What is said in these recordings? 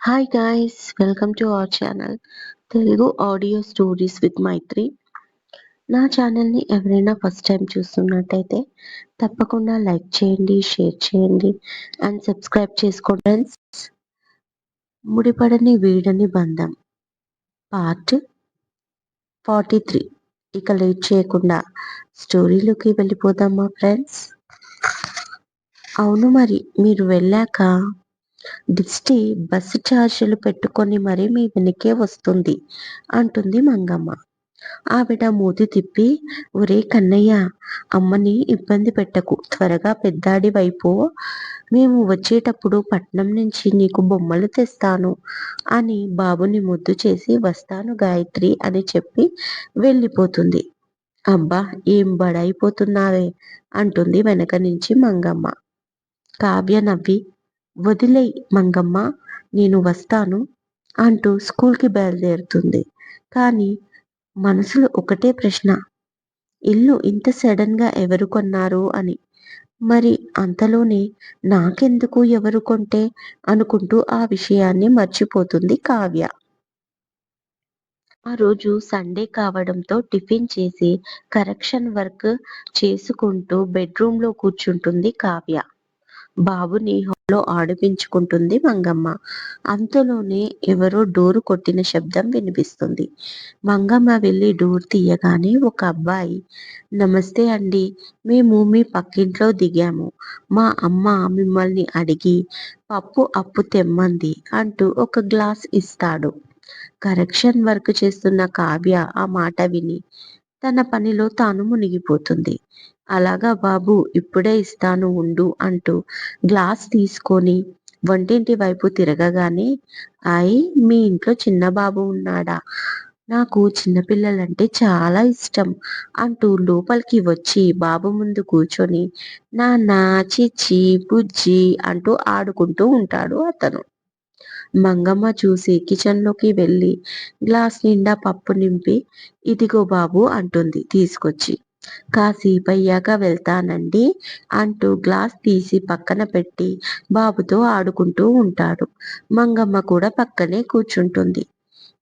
Hi guys welcome to our channel Telugu audio stories with Maithri నా ఛానల్ని ఎవరైనా first time చూస్తున్నట్టయితే తప్పకుండా లైక్ చేయండి షేర్ చేయండి అండ్ సబ్స్క్రైబ్ చేసుకోండి ముడిపడని వీడని బంధం. పార్ట్ ఫార్టీ త్రీ ఇక లేట్ చేయకుండా స్టోరీలోకి వెళ్ళిపోదామా ఫ్రెండ్స్ అవును మరి మీరు వెళ్ళాక దిష్టి బస్సు ఛార్జీలు పెట్టుకొని మరీ మీ వెనకే వస్తుంది అంటుంది మంగమ్మ. ఆవిడ మూతి తిప్పి ఒరే కన్నయ్య అమ్మని ఇబ్బంది పెట్టకు. త్వరగా పెద్దాడి వైపు. మేము వచ్చేటప్పుడు పట్నం నుంచి నీకు బొమ్మలు తెస్తాను అని బాబుని ముద్దు చేసి వస్తాను గాయత్రి అని చెప్పి వెళ్ళిపోతుంది. అబ్బా ఏం బడైపోతున్నావే అంటుంది వెనక నుంచి మంగమ్మ. కావ్య నవ్వి వదిలేయ్ మంగమ్మ నేను వస్తాను అంటూ స్కూల్కి బయలుదేరుతుంది. కానీ మనసులో ఒకటే ప్రశ్న ఇల్లు ఇంత సడన్గా ఎవరు కొన్నారు అని. మరి అంతలోనే నాకెందుకు ఎవరు కొంటే అనుకుంటూ ఆ విషయాన్ని మర్చిపోతుంది కావ్య. ఆ రోజు సండే కావడంతో టిఫిన్ చేసి కరెక్షన్ వర్క్ చేసుకుంటూ బెడ్రూమ్లో కూర్చుంటుంది కావ్య. బాబుని హాల్లో ఆడిపించుకుంటుంది మంగమ్మ. అంతలోనే ఎవరో డోరు కొట్టిన శబ్దం వినిపిస్తుంది. మంగమ్మ వెళ్ళి డోర్ తీయగానే ఒక అబ్బాయి నమస్తే అండి మేము మీ పక్కింట్లో దిగాము. మా అమ్మ మిమ్మల్ని అడిగి పప్పు అప్పు తెమ్మంది అంటూ ఒక గ్లాస్ ఇస్తాడు. కరెక్షన్ వర్క్ చేస్తున్న కావ్య ఆ మాట విని తన పనిలో తాను మునిగిపోతుంది. అలాగా బాబు ఇప్పుడే ఇస్తాను ఉండు అంటూ గ్లాస్ తీసుకొని వంటింటి వైపు తిరగగానే అయి మీ ఇంట్లో చిన్న బాబు ఉన్నాడా? నాకు చిన్నపిల్లలంటే చాలా ఇష్టం అంటూ లోపలికి వచ్చి బాబు ముందు కూర్చొని నాన్న చిచ్చి బుజ్జి అంటూ ఆడుకుంటూ ఉంటాడు అతను. మంగమ్మ చూసి కిచెన్లోకి వెళ్ళి గ్లాస్ నిండా పప్పు నింపి ఇదిగో బాబు అంటుంది తీసుకొచ్చి. కాసేపు అయ్యాక వెళ్తానండి అంటూ గ్లాస్ తీసి పక్కన పెట్టి బాబుతో ఆడుకుంటూ ఉంటాడు. మంగమ్మ కూడా పక్కనే కూర్చుంటుంది.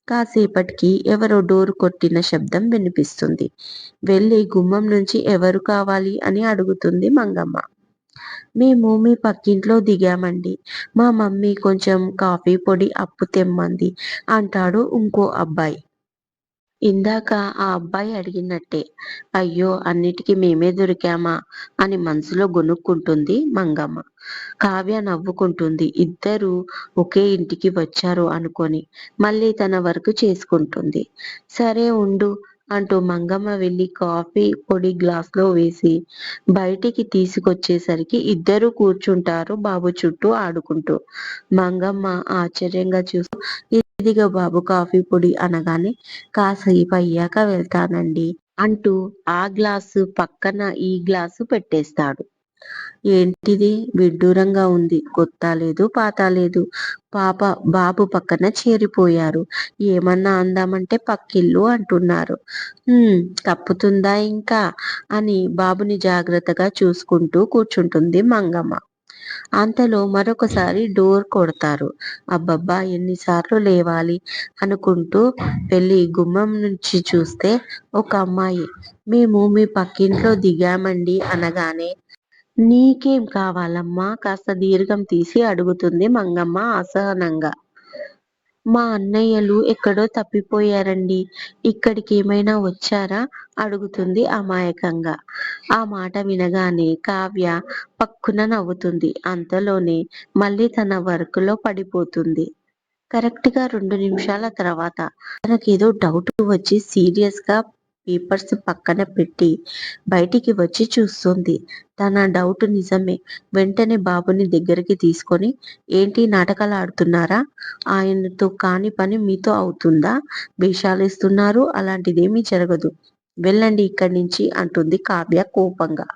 కాసేపటికి ఎవరో డోరు కొట్టిన శబ్దం వినిపిస్తుంది. వెళ్ళి గుమ్మం నుంచి ఎవరు కావాలి అని అడుగుతుంది మంగమ్మ. మేము మీ పక్కింట్లో దిగామండి. మా మమ్మీ కొంచెం కాఫీ పొడి అప్పు తెమ్మంది అంటాడు ఇంకో అబ్బాయి. ఇందాక ఆ అబ్బాయి అడిగినట్టే అయ్యో అన్నిటికీ మేమే దొరికామా అని మనసులో గొనుక్కుంటుంది మంగమ్మ. కావ్య నవ్వుకుంటుంది ఇద్దరు ఒకే ఇంటికి వచ్చారు అనుకొని మళ్ళీ తన వర్క్ చేసుకుంటుంది. సరే ఉండు అంటూ మంగమ్మ వెళ్ళి కాఫీ పొడి గ్లాస్లో వేసి బయటికి తీసుకొచ్చేసరికి ఇద్దరు కూర్చుంటారు బాబు చుట్టూ ఆడుకుంటూ. మంగమ్మ ఆశ్చర్యంగా చూస్తూ ఇదిగో బాబు కాఫీ పొడి అనగానే కాసేపు అయ్యాక వెళ్తానండి అంటూ ఆ గ్లాసు పక్కన ఈ గ్లాసు పెట్టేస్తాడు. ఏంటిది? విడ్డూరంగా ఉంది. కొత్త లేదు పాత లేదు. పాప బాబు పక్కన చేరిపోయారు. ఏమన్నా అందామంటే పక్కిల్లు అంటున్నారు. తప్పుతుందా ఇంకా? అని బాబుని జాగ్రత్తగా చూసుకుంటూ కూర్చుంటుంది మంగమ్మ. అంతలో మరొకసారి డోర్ కొడతారు. అబ్బబ్బా ఎన్నిసార్లు లేవాలి? అనుకుంటూ వెళ్ళి గుమ్మం నుంచి చూస్తే ఒక అమ్మాయి. మేము మీ పక్కింట్లో దిగామండి అనగానే నీకేం కావాలమ్మా? కాస్త దీర్ఘం తీసి అడుగుతుంది మంగమ్మ అసహనంగా. మా అన్నయ్యలు ఎక్కడో తప్పిపోయారండి. ఇక్కడికి ఏమైనా వచ్చారా? అడుగుతుంది అమాయకంగా. ఆ మాట వినగానే కావ్య పక్కున నవ్వుతుంది. అంతలోనే మళ్ళీ తన వర్క్లో పడిపోతుంది. కరెక్ట్గా రెండు నిమిషాల తర్వాత తనకేదో డౌట్ వచ్చి సీరియస్గా పేపర్స్ పక్కన పెట్టి బయటికి వచ్చి చూస్తుంది. తన డౌట్ నిజమే. వెంటనే బాబుని దగ్గరికి తీసుకొని ఏంటి నాటకాలు ఆడుతున్నారా? ఆయనతో కాని పని మీతో అవుతుందా? వేషాలు ఇస్తున్నారు అలాంటిదేమీ జరగదు. వెళ్ళండి ఇక్కడి నుంచి అంటుంది కావ్య కోపంగా.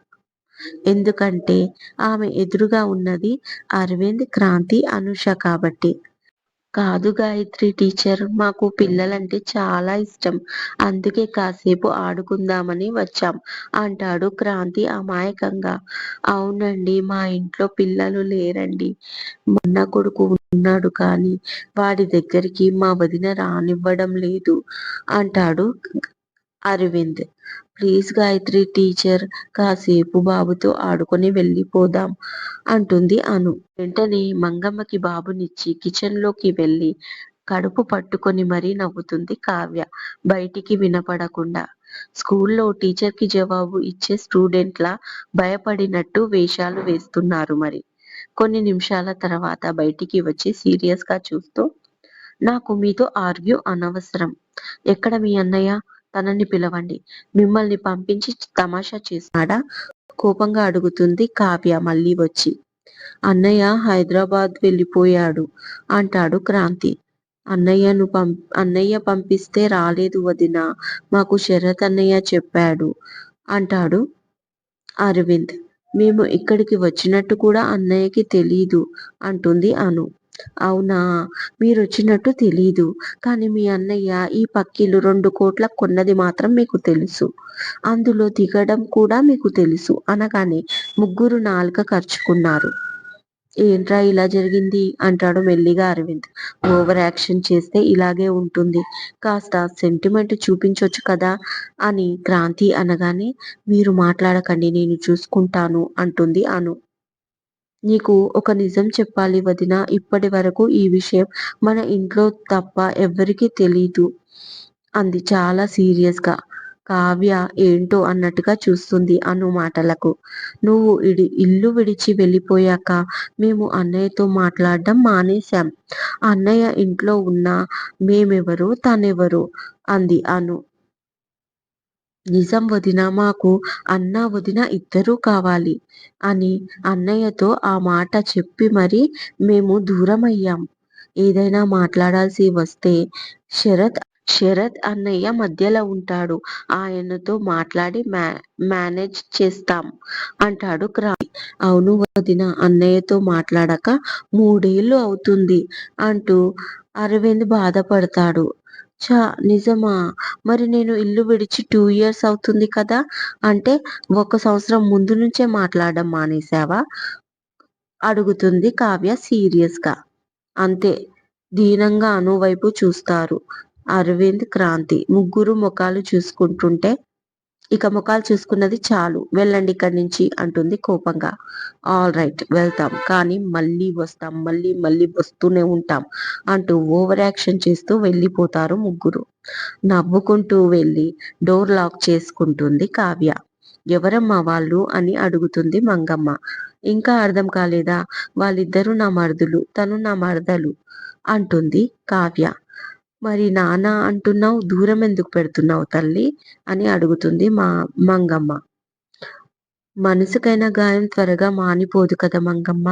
ఎందుకంటే ఆమె ఎదురుగా ఉన్నది అరవింద్ క్రాంతి అనుష కాబట్టి. కాదు గాయత్రి టీచర్ మాకు పిల్లలంటే చాలా ఇష్టం. అందుకే కాసేపు ఆడుకుందామని వచ్చాం అంటాడు క్రాంతి అమాయకంగా. అవునండి మా ఇంట్లో పిల్లలు లేరండి. మొన్న కొడుకు ఉన్నాడు కానీ వాడి దగ్గరికి మా వదిన రానివ్వడం లేదు అంటాడు అరవింద్. ప్లీజ్ గాయత్రి టీచర్ కాసేపు బాబుతో ఆడుకొని వెళ్ళిపోదాం అంటుంది అను. వెంటనే మంగమ్మకి బాబునిచ్చి కిచెన్లోకి వెళ్ళి కడుపు పట్టుకొని మరీ నవ్వుతుంది కావ్య. బయటికి వినపడకుండా. స్కూల్లో టీచర్కి జవాబు ఇచ్చే స్టూడెంట్లా భయపడినట్టు వేషాలు వేస్తున్నారు మరి. కొన్ని నిమిషాల తర్వాత బయటికి వచ్చి సీరియస్గా చూస్తూ నాకు మీతో ఆర్గ్యూ అనవసరం. ఎక్కడ మీ అన్నయ్య? తనని పిలవండి. మిమ్మల్ని పంపించి తమాషా చేసినాడా కోపంగా అడుగుతుంది కావ్య మళ్ళీ వచ్చి. అన్నయ్య హైదరాబాద్ వెళ్ళిపోయాడు అంటాడు క్రాంతి. అన్నయ్యను పం అన్నయ్య పంపిస్తే రాలేదు వదిన మాకు శరత్ అన్నయ్య చెప్పాడు అంటాడు అరవింద్. మేము ఇక్కడికి వచ్చినట్టు కూడా అన్నయ్యకి తెలీదు అంటుంది అను. అవునా? మీరొచ్చినట్టు తెలీదు. కానీ మీ అన్నయ్య ఈ పక్కిలు రెండు కోట్ల కొన్నది మాత్రం మీకు తెలుసు. అందులో దిగడం కూడా మీకు తెలుసు. అనగానే ముగ్గురు నాలుక ఖర్చుకున్నారు ఏంట్రా ఇలా జరిగింది? అంటాడు మెల్లిగా అరవింద్. ఓవర్ యాక్షన్ చేస్తే ఇలాగే ఉంటుంది. కాస్త సెంటిమెంట్ చూపించొచ్చు కదా? అని క్రాంతి అనగానే మీరు మాట్లాడకండి నేను చూసుకుంటాను అంటుంది అను. నీకు ఒక నిజం చెప్పాలి వదిన. ఇప్పటి వరకు ఈ విషయం మన ఇంట్లో తప్ప ఎవ్వరికీ తెలీదు అంది చాలా సీరియస్గా. కావ్య ఏంటో అన్నట్టుగా చూస్తుంది అను మాటలకు. నువ్వు ఇడి ఇల్లు విడిచి వెళ్ళిపోయాక మేము అన్నయ్యతో మాట్లాడడం మానేశాం. అన్నయ్య ఇంట్లో ఉన్న మేమెవరు తనెవరు అంది అను. నిజం వదిన మాకు అన్న వదిన ఇద్దరూ కావాలి అని అన్నయ్యతో ఆ మాట చెప్పి మరి మేము దూరమయ్యాం. ఏదైనా మాట్లాడాల్సి వస్తే శరత్ శరత్ అన్నయ్య మధ్యలో ఉంటాడు. ఆయనతో మాట్లాడి మ్యా మేనేజ్ చేస్తాం అంటాడు క్రాంతి. అవును వదిన అన్నయ్యతో మాట్లాడక మూడేళ్ళు అవుతుంది అంటూ అరవింద్ బాధపడతాడు. ఛ నిజమా? మరి నేను ఇల్లు విడిచి టూ ఇయర్స్ అవుతుంది కదా? అంటే ఒక సంవత్సరం ముందు నుంచే మాట్లాడడం మానేశావా? అడుగుతుంది కావ్య సీరియస్గా. అంతే దీనంగా అనువైపు చూస్తారు. అరవింద్ క్రాంతి ముగ్గురు ముఖాలు చూసుకుంటుంటే ఇక ముఖాలు చూసుకున్నది చాలు. వెళ్ళండి ఇక్కడి నుంచి అంటుంది కోపంగా. ఆల్ రైట్ వెళ్తాం. కానీ మళ్ళీ వస్తాం మళ్ళీ మళ్ళీ వస్తూనే ఉంటాం అంటూ ఓవర్ యాక్షన్ చేస్తూ వెళ్ళిపోతారు ముగ్గురు. నవ్వుకుంటూ వెళ్ళి డోర్ లాక్ చేసుకుంటుంది కావ్య. ఎవరమ్మా వాళ్ళు అని అడుగుతుంది మంగమ్మ. ఇంకా అర్థం కాలేదా? వాళ్ళిద్దరూ నా మరుదులు తను నా మరదలు అంటుంది కావ్య. మరి నాన్న అంటున్నావు దూరం ఎందుకు పెడుతున్నావు తల్లి? అని అడుగుతుంది మా మంగమ్మ. మనసుకైన గాయం త్వరగా మానిపోదు కదా మంగమ్మ.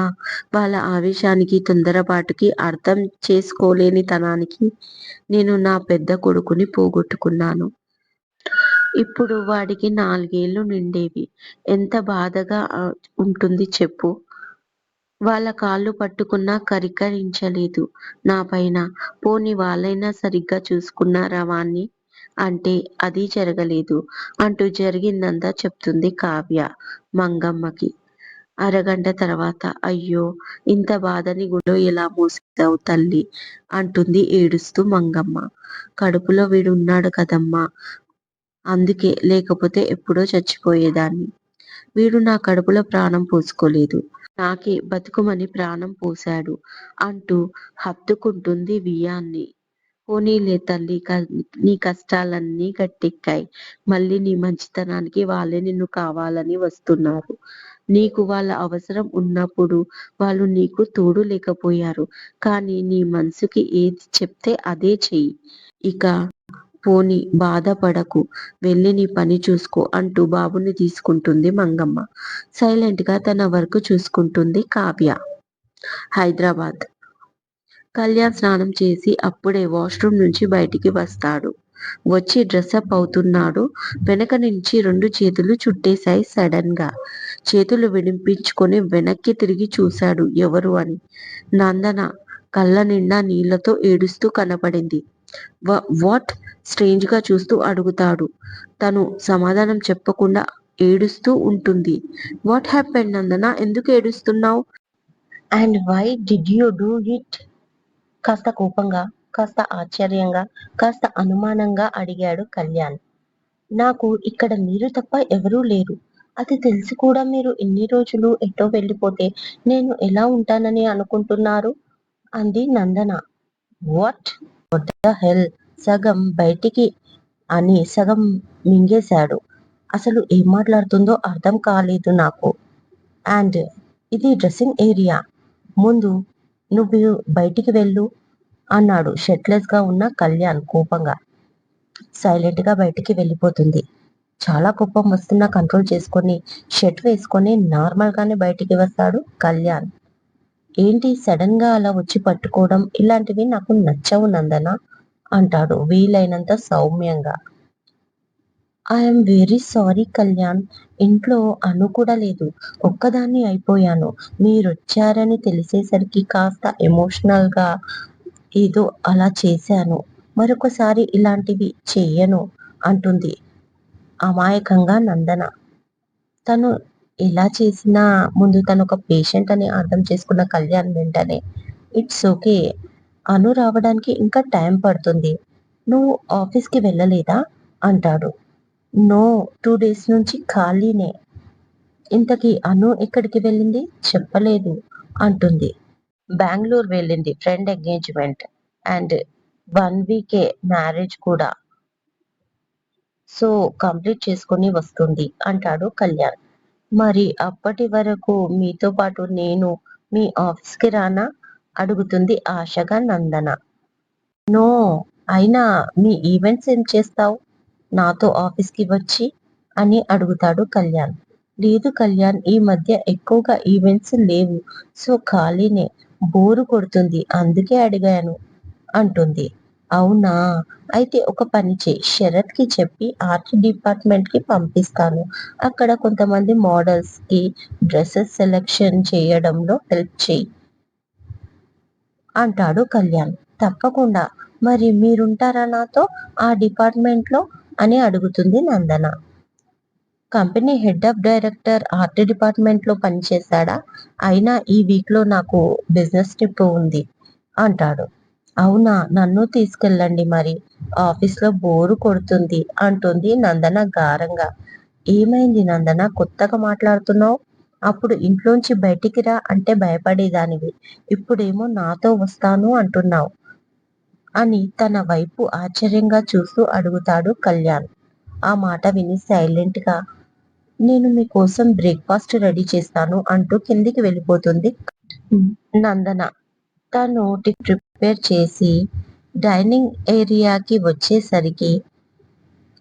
వాళ్ళ ఆవేశానికి తొందరపాటుకి అర్థం చేసుకోలేని తనానికి నేను నా పెద్ద కొడుకుని పోగొట్టుకున్నాను. ఇప్పుడు వాడికి నాలుగేళ్ళు నిండేవి. ఎంత బాధగా ఉంటుంది చెప్పు. వాళ్ళ కాళ్ళు పట్టుకున్నా కరికరించలేదు. నా పైన పోని వాళ్ళైనా సరిగ్గా చూసుకున్నారా వాణ్ణి? అంటే అది జరగలేదు. అంటూ జరిగిందంతా చెప్తుంది కావ్య మంగమ్మకి. అరగంట తర్వాత అయ్యో ఇంత బాధని గుడో ఎలా మోసావు తల్లి? అంటుంది ఏడుస్తూ మంగమ్మ. కడుపులో వీడు ఉన్నాడు కదమ్మా. అందుకే లేకపోతే ఎప్పుడో చచ్చిపోయేదాన్ని. వీడు నా కడుపులో ప్రాణం పోసుకోలేదు. నాకే బతుకుమని ప్రాణం పోశాడు. అంటూ హత్తుకుంటుంది వియాన్ని పోనీలే తల్లి క- నీ కష్టాలన్నీ గట్టెక్కాయి. మళ్ళీ నీ మంచితనానికి వాళ్ళే నిన్ను కావాలని వస్తున్నారు. నీకు వాళ్ళ అవసరం ఉన్నప్పుడు వాళ్ళు నీకు తోడు లేకపోయారు. కానీ నీ మనసుకి ఏది చెప్తే అదే చెయ్యి. ఇక పోని బాధపడకు వెళ్ళి నీ పని చూసుకో అంటూ బాబుని తీసుకుంటుంది మంగమ్మ. సైలెంట్గా తన వర్క్ చూసుకుంటుంది కావ్య. హైదరాబాద్. కళ్యాణ్ స్నానం చేసి అప్పుడే వాష్రూమ్ నుంచి బయటికి వస్తాడు. వచ్చి డ్రెస్అప్ అవుతున్నాడు. వెనక నుంచి రెండు చేతులు చుట్టేశాయి సడన్గా చేతులు విడిపించుకొని వెనక్కి తిరిగి చూశాడు ఎవరు అని. నందన కళ్ళ నిండా నీళ్ళతో ఏడుస్తూ కనపడింది. వాట్? స్ట్రేంజ్గా చూస్తూ అడుగుతాడు. తను సమాధానం చెప్పకుండా ఏడుస్తూ ఉంటుంది. వాట్ హ్యాపెండ్ నందన ఎందుకు ఏడుస్తున్నావు and why did you do it? కాస్త కోపంగా, కాస్త ఆశ్చర్యంగా, కాస్త అనుమానంగా అడిగాడు కళ్యాణ్. నాకు ఇక్కడ మీరు తప్ప ఎవరూ లేరు. అది తెలిసి కూడా మీరు ఎన్ని రోజులు ఎటో వెళ్ళిపోతే నేను ఎలా ఉంటానని అనుకుంటున్నారు? అంది నందన. వాట్ ద హెల్ సగం బయటికి అని సగం మింగేశాడు. అసలు ఏం మాట్లాడుతుందో అర్థం కాలేదు నాకు. అండ్ ఇది డ్రెస్సింగ్ ఏరియా. ముందు నువ్వు బయటికి వెళ్ళు అన్నాడు షర్ట్లెస్గా ఉన్న కళ్యాణ్ కోపంగా. సైలెంట్గా బయటికి వెళ్ళిపోతుంది. చాలా కోపం వస్తున్నా కంట్రోల్ చేసుకొని షర్ట్ వేసుకొని నార్మల్ గానే బయటికి వస్తాడు కళ్యాణ్. ఏంటి సడన్గా అలా వచ్చి పట్టుకోవడం ఇలాంటివి నాకు నచ్చవు నందన అంటాడు వీలైనంత సౌమ్యంగా. I'm very sorry Kalyan. ఇంట్లో అను కూడా లేదు. ఒక్కదాన్ని అయిపోయాను. మీరొచ్చారని తెలిసేసరికి కాస్త ఎమోషనల్గా ఏదో అలా చేశాను. మరొకసారి ఇలాంటివి చెయ్యను అంటుంది అమాయకంగా నందన. తను ఎలా చేసినా ముందు తనొక పేషెంట్ అని అర్థం చేసుకున్న కళ్యాణ్ వెంటనే ఇట్స్ ఓకే. అను రావడానికి ఇంకా టైం పడుతుంది. నువ్వు ఆఫీస్కి వెళ్ళలేదా? అంటాడు. నో టూ డేస్ నుంచి ఖాళీనే. ఇంతకీ అను ఎక్కడికి వెళ్ళింది? చెప్పలేదు అంటుంది. బెంగళూరు వెళ్ళింది friend engagement. And one week marriage కూడా. సో కంప్లీట్ చేసుకొని వస్తుంది అంటాడు కళ్యాణ్. మరి అప్పటి వరకు మీతో పాటు నేను మీ ఆఫీస్కి రానా? అడుగుతుంది ఆశగా నందన. నో అయినా మీ ఈవెంట్స్ ఏం చేస్తావు నాతో ఆఫీస్కి వచ్చి? అని అడుగుతాడు కళ్యాణ్. లేదు కళ్యాణ్ ఈ మధ్య ఎక్కువగా ఈవెంట్స్ లేవు. సో ఖాళీనే. బోరు కొడుతుంది అందుకే అడిగాను అంటుంది. అవునా అయితే ఒక పని చేయి శరత్కి చెప్పి ఆర్ట్ డిపార్ట్మెంట్కి పంపిస్తాను. అక్కడ కొంతమంది మోడల్స్కి డ్రెస్సెస్ సెలెక్షన్ చేయడంలో హెల్ప్ చేయి అంటాడు కళ్యాణ్. తప్పకుండా. మరి మీరుంటారా నాతో ఆ డిపార్ట్మెంట్లో అని అడుగుతుంది Nandana. Company head of director art డిపార్ట్మెంట్లో పనిచేశాడా అయినా ఈ వీక్లో నాకు బిజినెస్ ట్రిప్ ఉంది అంటాడు. అవునా నన్ను తీసుకెళ్ళండి మరి. ఆఫీస్లో బోరు కొడుతుంది అంటుంది నందన గారంగా. ఏమైంది నందన కొత్తగా మాట్లాడుతున్నావు అప్పుడు ఇంట్లోంచి బయటికి రా అంటే భయపడేదానివి. ఇప్పుడేమో నాతో వస్తాను అంటున్నావు అని తన వైపు ఆశ్చర్యంగా చూస్తూ అడుగుతాడు కళ్యాణ్. ఆ మాట విని సైలెంట్గా నేను మీకోసం బ్రేక్ఫాస్ట్ రెడీ చేస్తాను అంటూ కిందికి వెళ్ళిపోతుంది నందన. తను ప్రిపేర్ చేసి డైనింగ్ ఏరియాకి వచ్చేసరికి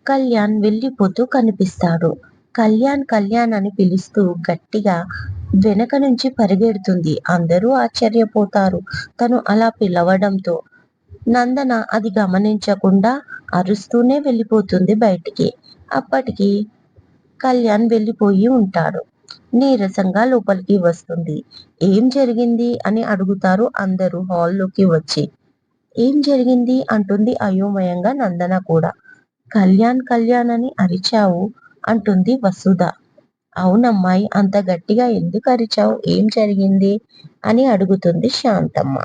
కళ్యాణ్ వెళ్ళిపోతూ కనిపిస్తాడు. కళ్యాణ్ కళ్యాణ్ అని పిలుస్తూ గట్టిగా వెనక నుంచి పరిగెడుతుంది. అందరూ ఆశ్చర్యపోతారు తను అలా పిలవడంతో. నందన అది గమనించకుండా అరుస్తూనే వెళ్ళిపోతుంది బయటికి. అప్పటికి కళ్యాణ్ వెళ్ళిపోయి ఉంటాడు. నీరసంగా లోపలికి వస్తుంది. ఏం జరిగింది? అని అడుగుతారు అందరూ హాల్లోకి వచ్చి. ఏం జరిగింది? అంటుంది అయోమయంగా నందన కూడా. కళ్యాణ్ కళ్యాణ్ అని అరిచావు అంటుంది వసుధ. అవునమ్మాయి అంత గట్టిగా ఎందుకు అరిచావు ఏం జరిగింది? అని అడుగుతుంది శాంతమ్మ.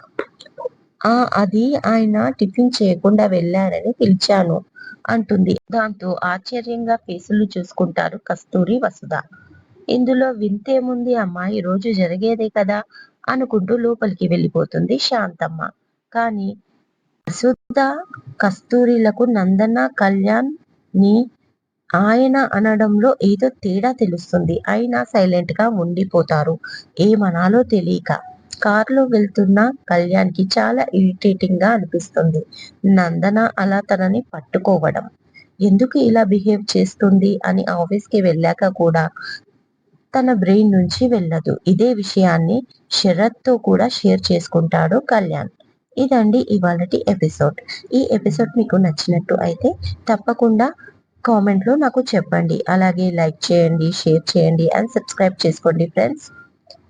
ఆ అది ఆయన టిఫిన్ చేయకుండా వెళ్ళారని పిలిచాను అంటుంది. దాంతో ఆశ్చర్యంగా ఫేసులు చూసుకుంటారు కస్తూరి, వసుధ. ఇందులో వింతేముంది అమ్మాయి రోజు జరిగేదే కదా అనుకుంటూ లోపలికి వెళ్ళిపోతుంది శాంతమ్మ. కానీ వసుధ, కస్తూరిలకు నందన కళ్యాణ్ని ఆయన అనడంలో ఏదో తేడా తెలుస్తుంది. అయినా సైలెంట్గా ఉండిపోతారు ఏమనాలో తెలియక కారులో వెళ్తున్న కళ్యాణ్కి చాలా ఇరిటేటింగ్గా అనిపిస్తుంది నందన అలా తనని పట్టుకోవడం. ఎందుకు ఇలా బిహేవ్ చేస్తుంది అని ఆఫీస్కి వెళ్ళాక కూడా తన బ్రెయిన్ నుంచి వెళ్ళదు. ఇదే విషయాన్ని శరత్తో కూడా షేర్ చేసుకుంటాడు కళ్యాణ్. ఇదండి ఇవాళటి ఎపిసోడ్. ఈ ఎపిసోడ్ మీకు నచ్చినట్టు అయితే తప్పకుండా కామెంట్లో నాకు చెప్పండి. అలాగే లైక్ చేయండి, షేర్ చేయండి అండ్ సబ్స్క్రైబ్ చేసుకోండి ఫ్రెండ్స్.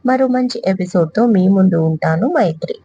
మరో మంచి ఎపిసోడ్తో మీ ముందు ఉంటాను మైత్రి.